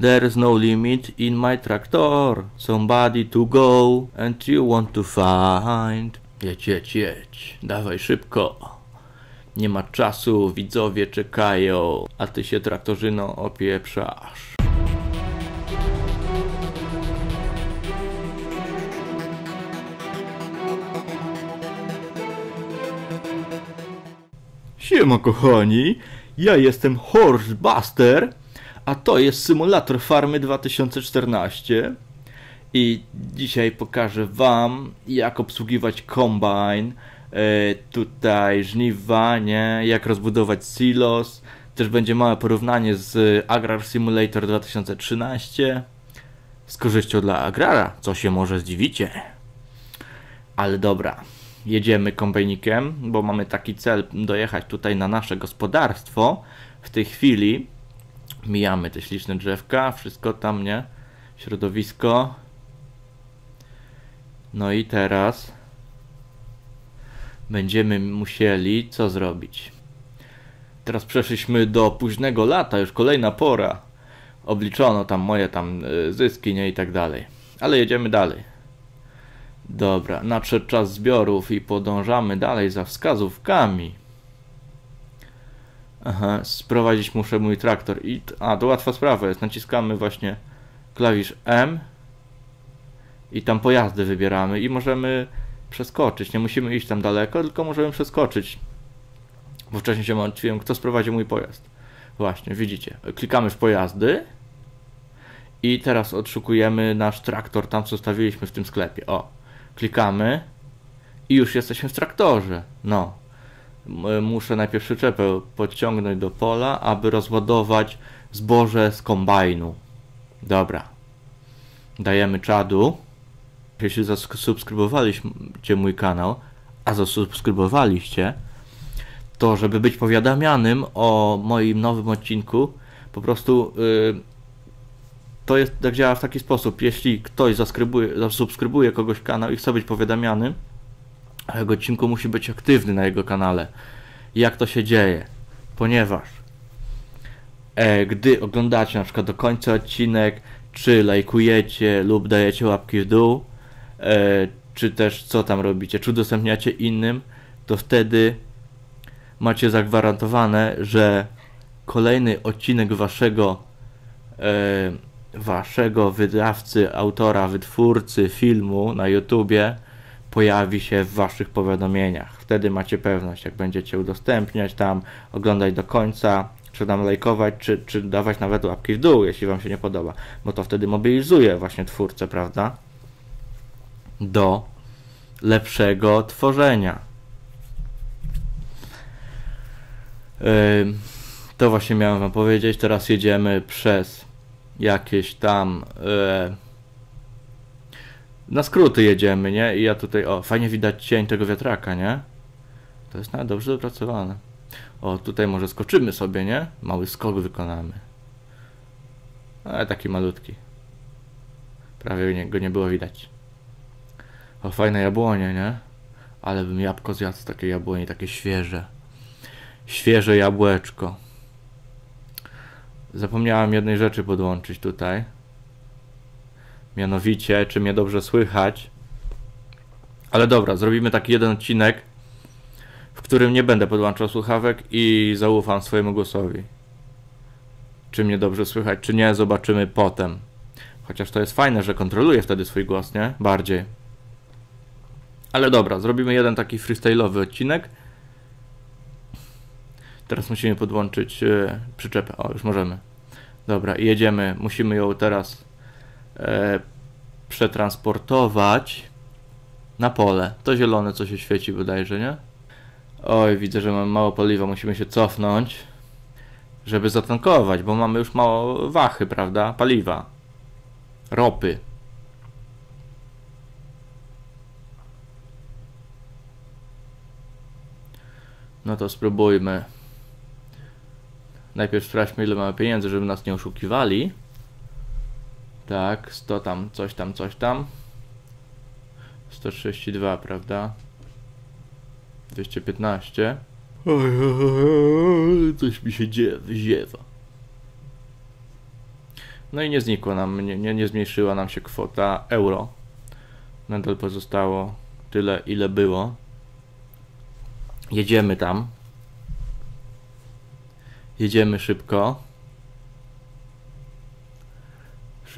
There's no limit in my tractor. Somebody to go and you want to find. Jedź, jedź, jedź. Dawaj szybko. Nie ma czasu, widzowie czekają, a ty się traktorzyną opieprzasz. Siema kochani, ja jestem Horsebuster, a to jest symulator farmy 2014 i dzisiaj pokażę wam jak obsługiwać kombine, e, tutaj żniwa, nie, jak rozbudować silos, też będzie małe porównanie z Agrar Simulator 2013 z korzyścią dla agrara, co się może zdziwicie. Ale dobra, jedziemy kombajnikiem, bo mamy taki cel dojechać tutaj na nasze gospodarstwo. W tej chwili mijamy te śliczne drzewka, wszystko tam, nie? Środowisko. No i teraz będziemy musieli co zrobić? Teraz przeszliśmy do późnego lata, już kolejna pora. Obliczono tam moje tam y, zyski, nie i tak dalej. Ale jedziemy dalej. Dobra, nadszedł czas zbiorów i podążamy dalej za wskazówkami. Aha, sprowadzić muszę mój traktor i... A, to łatwa sprawa jest. Naciskamy właśnie klawisz M i tam pojazdy wybieramy i możemy przeskoczyć. Nie musimy iść tam daleko, tylko możemy przeskoczyć. Bo wcześniej się martwiłem, kto sprowadzi mój pojazd. Właśnie, widzicie. Klikamy w pojazdy i teraz odszukujemy nasz traktor tam, co stawiliśmy w tym sklepie. O, klikamy i już jesteśmy w traktorze. No. Muszę najpierw przyczepę podciągnąć do pola, aby rozładować zboże z kombajnu. Dobra. Dajemy czadu. Jeśli zasubskrybowaliście mój kanał, a zasubskrybowaliście, to żeby być powiadamianym o moim nowym odcinku, po prostu yy, to jest, tak działa w taki sposób. Jeśli ktoś zasubskrybuje kogoś kanał i chce być powiadamiany, o jego odcinku musi być aktywny na jego kanale. Jak to się dzieje? Ponieważ e, gdy oglądacie na przykład do końca odcinek, czy lajkujecie lub dajecie łapki w dół, e, czy też co tam robicie, czy udostępniacie innym, to wtedy macie zagwarantowane, że kolejny odcinek waszego e, waszego wydawcy, autora, wytwórcy filmu na YouTubie pojawi się w waszych powiadomieniach. Wtedy macie pewność, jak będziecie udostępniać tam, oglądać do końca, czy tam lajkować, czy, czy dawać nawet łapki w dół, jeśli wam się nie podoba, bo to wtedy mobilizuje właśnie twórcę, prawda? Do lepszego tworzenia. To właśnie miałem wam powiedzieć. Teraz jedziemy przez jakieś tam. E, na skróty jedziemy, nie? I ja tutaj, o, fajnie widać cień tego wiatraka, nie? To jest nawet dobrze dopracowane. O, tutaj może skoczymy sobie, nie? Mały skok wykonamy. Ale taki malutki. Prawie nie, go nie było widać. O, fajne jabłonie, nie? Ale bym jabłko zjadł z takiej jabłoni, takie świeże. Świeże jabłeczko. Zapomniałem jednej rzeczy podłączyć tutaj. Mianowicie, czy mnie dobrze słychać. Ale dobra, zrobimy taki jeden odcinek, w którym nie będę podłączał słuchawek i zaufam swojemu głosowi. Czy mnie dobrze słychać, czy nie, zobaczymy potem. Chociaż to jest fajne, że kontroluję wtedy swój głos, nie? Bardziej. Ale dobra, zrobimy jeden taki freestyle'owy odcinek. Teraz musimy podłączyć e, przyczepę. O, już możemy. Dobra, jedziemy. Musimy ją teraz przetransportować na pole. To zielone, co się świeci bodajże, nie? Oj, widzę, że mamy mało paliwa. Musimy się cofnąć, żeby zatankować, bo mamy już mało wachy, prawda? Paliwa. Ropy. No to spróbujmy. Najpierw sprawdźmy ile mamy pieniędzy, żeby nas nie oszukiwali. Tak, 100 tam, coś tam, coś tam. 132, prawda? 215. Oj, oj, oj, Coś mi się dzieje, ziewa. No i nie znikło nam, nie, nie, nie zmniejszyła nam się kwota euro. Nadal pozostało tyle, ile było. Jedziemy tam. Jedziemy szybko.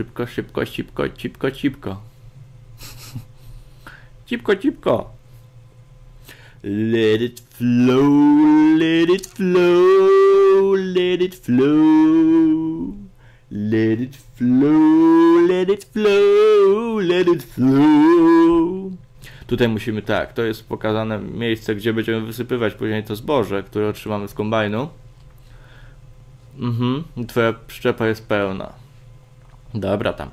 Szybko, szybko, szybko, cipko, cipko. cipko, cipko. Let it flow, let it flow, let it flow. Let it flow, let it flow, let it flow. Tutaj musimy tak, to jest pokazane miejsce, gdzie będziemy wysypywać później to zboże, które otrzymamy z kombajnu. Mhm, twoja przyczepa jest pełna. Dobra tam.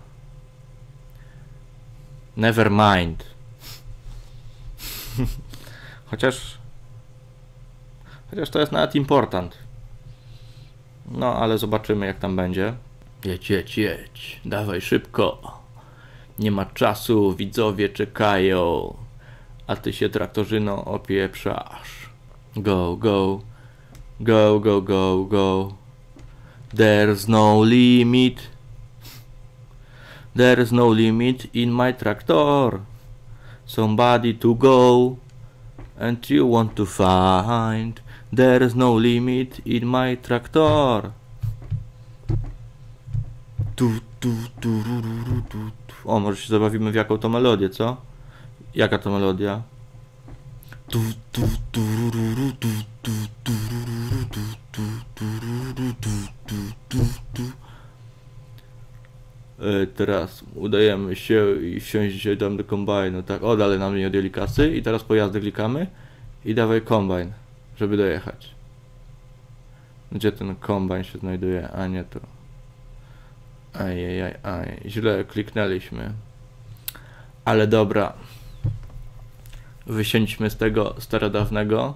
Never mind. Chociaż... Chociaż to jest nawet important. No, ale zobaczymy jak tam będzie. Jedź, jedź, jedź. Dawaj szybko. Nie ma czasu, widzowie czekają. A ty się traktorzyną opieprzasz. Go, go. Go, go, go, go. There's no limit. There's no limit in my tractor. Somebody to go. And you want to find. There's no limit in my tractor. Tu, tu, tu, ru, ru, tu, tu. O, może się zabawimy w jaką to melodię, co? Jaka to melodia? Tu, tu, tu, ru, ru, ru, tu, tu, tu, ru, ru, ru, tu, tu, tu, ru, ru, tu, tu, tu, tu. E, Teraz udajemy się i wsiąść tam do kombajnu, tak? O, dalej nam nie odjęli kasy i teraz pojazdy klikamy i dawaj kombajn, żeby dojechać. Gdzie ten kombajn się znajduje? A nie tu. Ajajaj, aj, źle kliknęliśmy. Ale dobra. Wysiądźmy z tego starodawnego,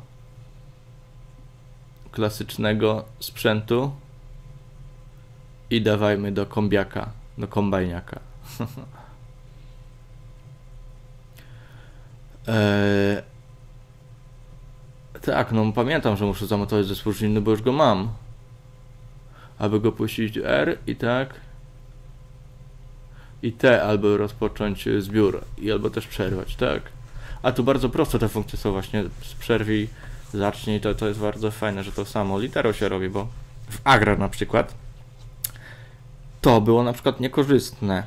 klasycznego sprzętu i dawajmy do kombiaka, do kombajniaka. eee, tak, no pamiętam, że muszę zamontować zespół żylny, bo już go mam. Aby go puścić R i tak i T albo rozpocząć zbiór i albo też przerwać, tak. A tu bardzo proste te funkcje są właśnie z przerwij, zacznij, to, to jest bardzo fajne, że to samo literą się robi, bo w Agrar na przykład to było na przykład niekorzystne,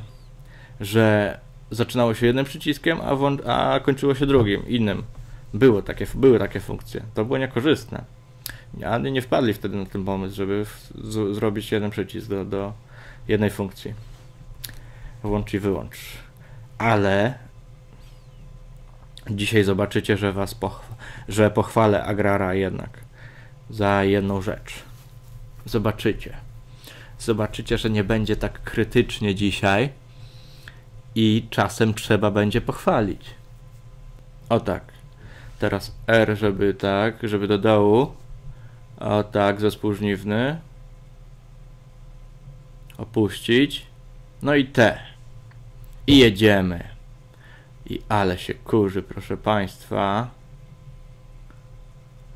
że zaczynało się jednym przyciskiem, a, włą- a kończyło się drugim, innym. Było takie, były takie funkcje. To było niekorzystne. Ale nie wpadli wtedy na ten pomysł, żeby z, zrobić jeden przycisk do, do jednej funkcji włącz i wyłącz. Ale dzisiaj zobaczycie, że was pochwa- że pochwalę Agrara jednak za jedną rzecz. Zobaczycie. Zobaczycie, że nie będzie tak krytycznie dzisiaj i czasem trzeba będzie pochwalić. O tak. Teraz R, żeby tak, żeby do dołu. O tak, zespół żniwny. Opuścić. No i T. I jedziemy. I ale się kurzy, proszę Państwa.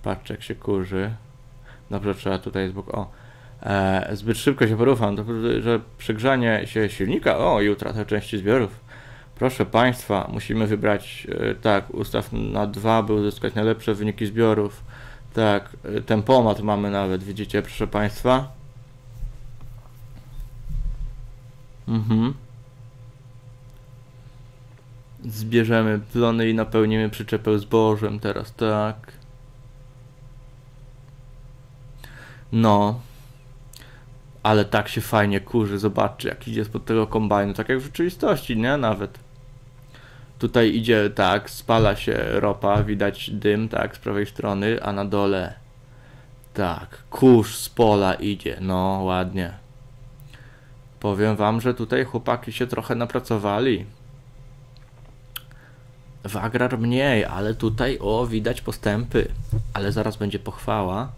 Patrz jak się kurzy. Dobrze, trzeba tutaj z boku. O. E, zbyt szybko się poruszam, to, że przegrzanie się silnika. O, i utratę części zbiorów. Proszę Państwa, musimy wybrać, e, tak, ustaw na 2, by uzyskać najlepsze wyniki zbiorów. Tak, e, tempomat mamy nawet, widzicie, proszę Państwa. Mhm. Zbierzemy plony i napełnimy przyczepę zbożem teraz, tak. No. Ale tak się fajnie kurzy, zobaczcie jak idzie spod tego kombajnu, tak jak w rzeczywistości, nie? Nawet. Tutaj idzie tak, spala się ropa, widać dym, tak, z prawej strony, a na dole tak, kurz z pola idzie, no ładnie. Powiem wam, że tutaj chłopaki się trochę napracowali. W agrar mniej, ale tutaj o, widać postępy. Ale zaraz będzie pochwała.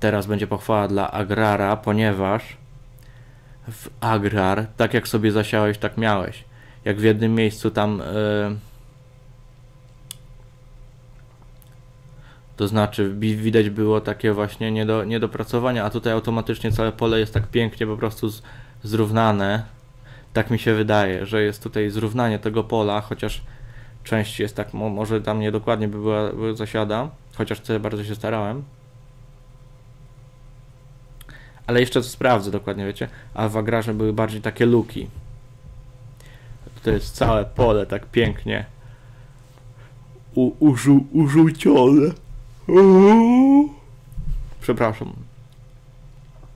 Teraz będzie pochwała dla agrara, ponieważ w agrar, tak jak sobie zasiałeś, tak miałeś. Jak w jednym miejscu tam. e, to znaczy, wi- widać było takie właśnie niedo, niedopracowania, a tutaj automatycznie całe pole jest tak pięknie po prostu z, zrównane. Tak mi się wydaje, że jest tutaj zrównanie tego pola, chociaż część jest tak, mo- może tam niedokładnie by była, by zasiada, chociaż bardzo się starałem. Ale jeszcze to sprawdzę dokładnie, wiecie, a w agrarze były bardziej takie luki. To jest całe pole tak pięknie u, użu, użółcione. Przepraszam.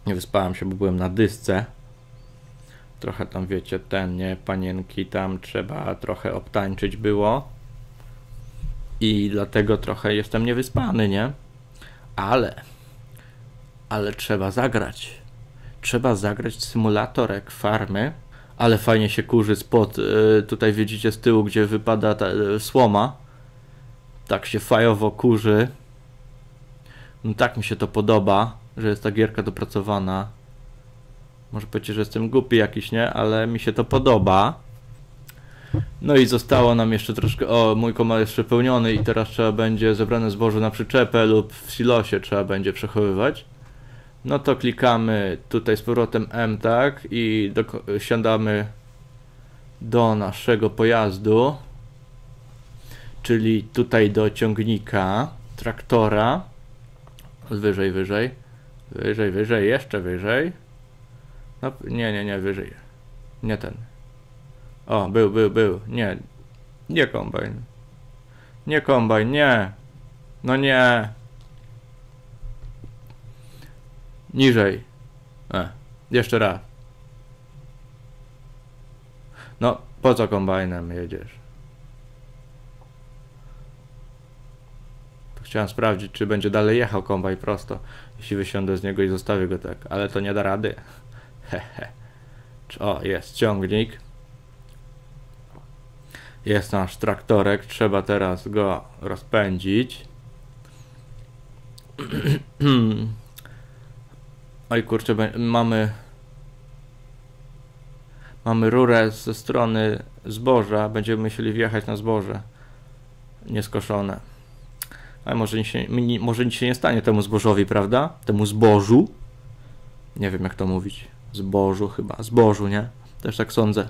Nie wyspałem się, bo byłem na dysce. Trochę tam, wiecie, ten, nie, panienki tam trzeba trochę obtańczyć było. I dlatego trochę jestem niewyspany, nie? Ale, ale trzeba zagrać. Trzeba zagrać symulatorek farmy. Ale fajnie się kurzy spod, y, tutaj widzicie z tyłu, gdzie wypada ta y, słoma. Tak się fajowo kurzy. No tak mi się to podoba, że jest ta gierka dopracowana. Może powiecie, że jestem głupi jakiś, nie? Ale mi się to podoba. No i zostało nam jeszcze troszkę. O, mój komar jest przepełniony i teraz trzeba będzie zebrane zboże na przyczepę lub w silosie trzeba będzie przechowywać. No to klikamy tutaj z powrotem M, tak? I do, siadamy do naszego pojazdu. Czyli tutaj do ciągnika, traktora. Wyżej, wyżej. Wyżej, wyżej, jeszcze wyżej. No, nie, nie, nie, wyżej. Nie ten. O, był, był, był. Nie. Nie kombajn. Nie kombajn, nie. No nie. Niżej. E, jeszcze raz. No, po co kombajnem jedziesz? Chciałem sprawdzić, czy będzie dalej jechał kombaj prosto, jeśli wysiądę z niego i zostawię go tak, ale to nie da rady. Hehe. O, jest ciągnik. Jest nasz traktorek, trzeba teraz go rozpędzić. Oj kurczę, be- mamy mamy rurę ze strony zboża, będziemy musieli wjechać na zboże nieskoszone. Ale może nic, się, może nic się nie stanie temu zbożowi, prawda? Temu zbożu. Nie wiem jak to mówić. Zbożu chyba. Zbożu, nie? Też tak sądzę.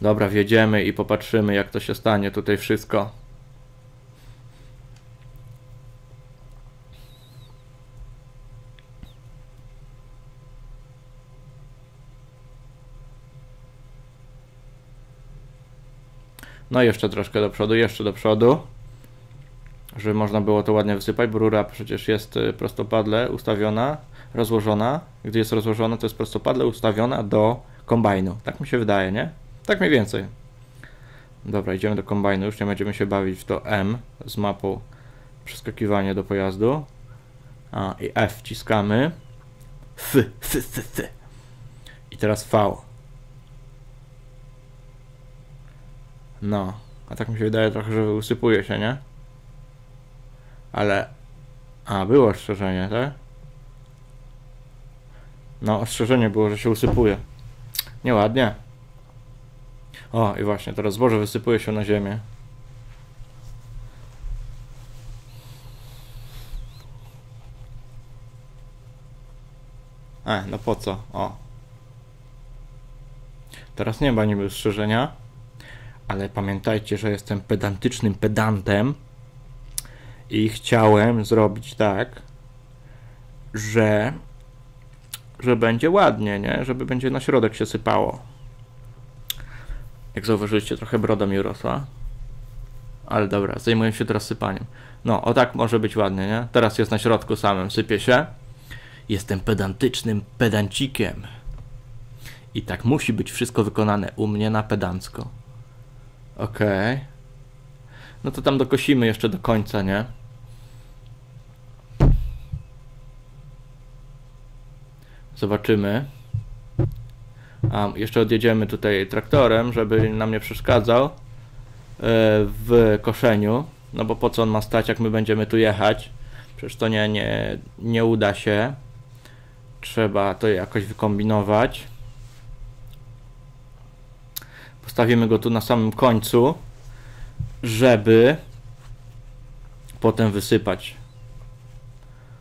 Dobra, wjedziemy i popatrzymy jak to się stanie tutaj wszystko. No jeszcze troszkę do przodu, jeszcze do przodu. Żeby można było to ładnie wysypać, bo rura przecież jest y, prostopadle ustawiona, rozłożona. Gdy jest rozłożona, to jest prostopadle ustawiona do kombajnu. Tak mi się wydaje, nie? Tak mniej więcej. Dobra, idziemy do kombajnu, już nie będziemy się bawić w to M z mapą przeskakiwanie do pojazdu. A, i F wciskamy. F, F, F, F. I teraz V. No, a tak mi się wydaje trochę, że usypuje się, nie? Ale... A, było ostrzeżenie, tak? No, ostrzeżenie było, że się usypuje. Nieładnie. O, i właśnie, teraz zboże wysypuje się na ziemię. E, no po co? O. Teraz nie ma niby ostrzeżenia, ale pamiętajcie, że jestem pedantycznym pedantem i chciałem zrobić tak, że że będzie ładnie, nie? Żeby będzie na środek się sypało. Jak zauważyliście, trochę broda mi urosła. Ale dobra, zajmuję się teraz sypaniem. No, o tak może być ładnie, nie? Teraz jest na środku samym, sypie się. Jestem pedantycznym pedancikiem. I tak musi być wszystko wykonane u mnie na pedancko. Okej. No to tam dokosimy jeszcze do końca, nie? Zobaczymy. A jeszcze odjedziemy tutaj traktorem, żeby nam nie przeszkadzał e, w koszeniu. No bo po co on ma stać, jak my będziemy tu jechać? Przecież to nie, nie, nie uda się. Trzeba to jakoś wykombinować. Postawimy go tu na samym końcu, żeby potem wysypać.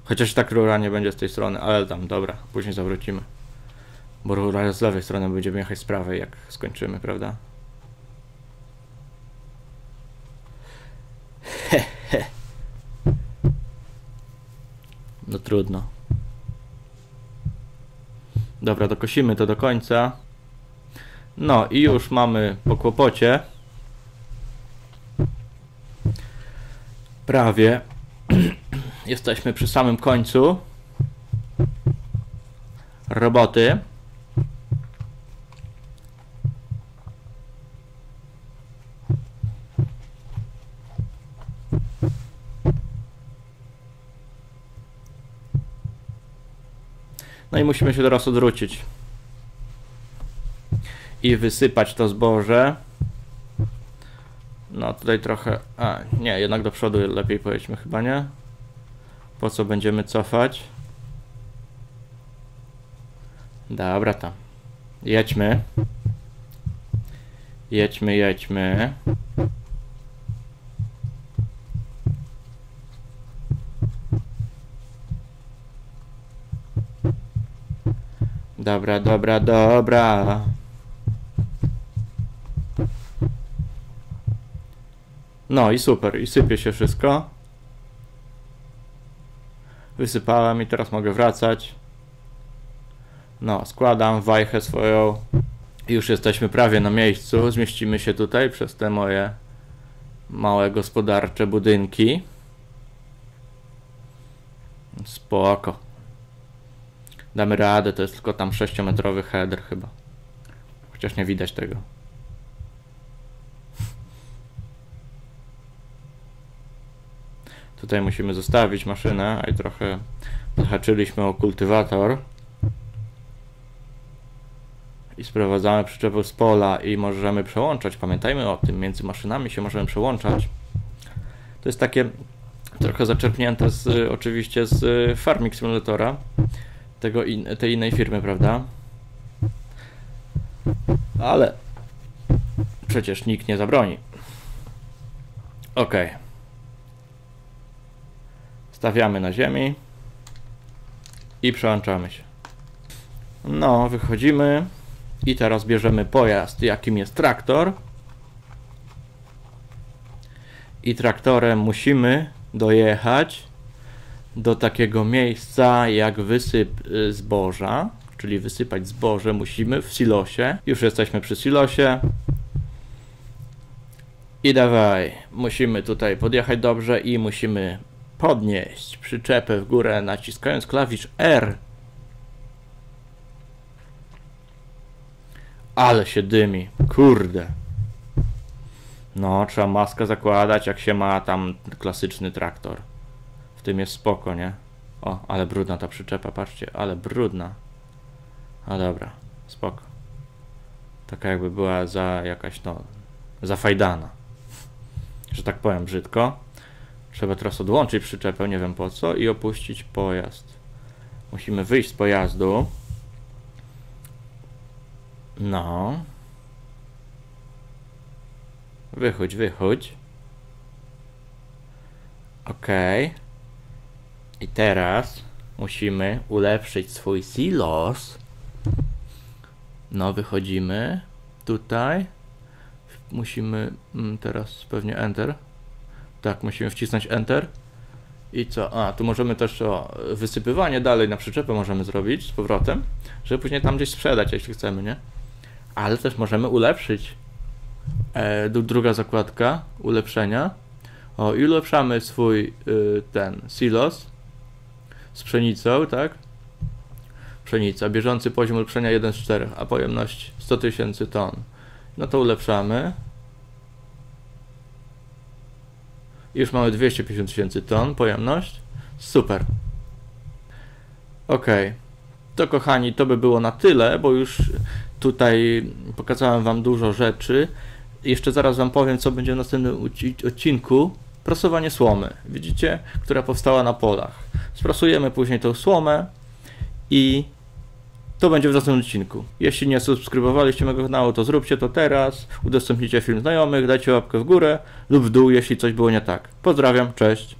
Chociaż tak rura nie będzie z tej strony, ale tam, dobra, później zawrócimy. Bo rura z lewej strony będziemy jechać z prawej, jak skończymy, prawda? No trudno. Dobra, dokosimy to do końca. No i już mamy po kłopocie. Prawie. Jesteśmy przy samym końcu roboty. No i musimy się teraz odwrócić i wysypać to zboże. No tutaj trochę. A, nie, jednak do przodu lepiej pojedźmy chyba, nie? Po co będziemy cofać? Dobra tam. Jedźmy. Jedźmy, jedźmy. Dobra, dobra, dobra. No i super, i sypie się wszystko. Wysypałem i teraz mogę wracać. No, składam wajchę swoją. Już jesteśmy prawie na miejscu. Zmieścimy się tutaj przez te moje małe gospodarcze budynki. Spoko. Damy radę, to jest tylko tam 6-metrowy header chyba. Chociaż nie widać tego. Tutaj musimy zostawić maszynę, a i trochę zahaczyliśmy o kultywator. I sprowadzamy przyczepę z pola i możemy przełączać. Pamiętajmy o tym, między maszynami się możemy przełączać. To jest takie trochę zaczerpnięte z, oczywiście z Farming Simulatora, tego in, tej innej firmy, prawda? Ale przecież nikt nie zabroni. Okej. Okay. Stawiamy na ziemi i przełączamy się. No, wychodzimy i teraz bierzemy pojazd, jakim jest traktor. I traktorem musimy dojechać do takiego miejsca jak wysyp y, zboża, czyli wysypać zboże musimy w silosie. Już jesteśmy przy silosie. I dawaj, musimy tutaj podjechać dobrze i musimy podnieść przyczepę w górę naciskając klawisz R. Ale się dymi, kurde. No, trzeba maskę zakładać, jak się ma tam klasyczny traktor. W tym jest spoko, nie? O, ale brudna ta przyczepa, patrzcie, ale brudna. A dobra, spoko. Taka jakby była za jakaś, no, zafajdana. Że tak powiem brzydko. Trzeba teraz odłączyć przyczepę, nie wiem po co, i opuścić pojazd. Musimy wyjść z pojazdu. No. Wychodź, wychodź. Ok. I teraz musimy ulepszyć swój silos. No, wychodzimy. Tutaj. Musimy mm, teraz pewnie Enter. Tak, musimy wcisnąć Enter. I co? A, tu możemy też o, wysypywanie dalej na przyczepę możemy zrobić z powrotem, żeby później tam gdzieś sprzedać, jeśli chcemy, nie? Ale też możemy ulepszyć. E, druga zakładka ulepszenia. O, i ulepszamy swój y, ten silos z pszenicą, tak? Pszenica, bieżący poziom ulepszenia 1 z 4, a pojemność 100 tysięcy ton. No to ulepszamy. Już mamy 250 tysięcy ton pojemność. Super. Ok. To kochani, to by było na tyle, bo już tutaj pokazałem Wam dużo rzeczy. Jeszcze zaraz Wam powiem, co będzie w następnym odcinku. Prasowanie słomy, widzicie, która powstała na polach. Sprasujemy później tą słomę i to będzie w następnym odcinku. Jeśli nie subskrybowaliście mojego kanału, to zróbcie to teraz. Udostępnijcie film znajomych, dajcie łapkę w górę lub w dół, jeśli coś było nie tak. Pozdrawiam, cześć.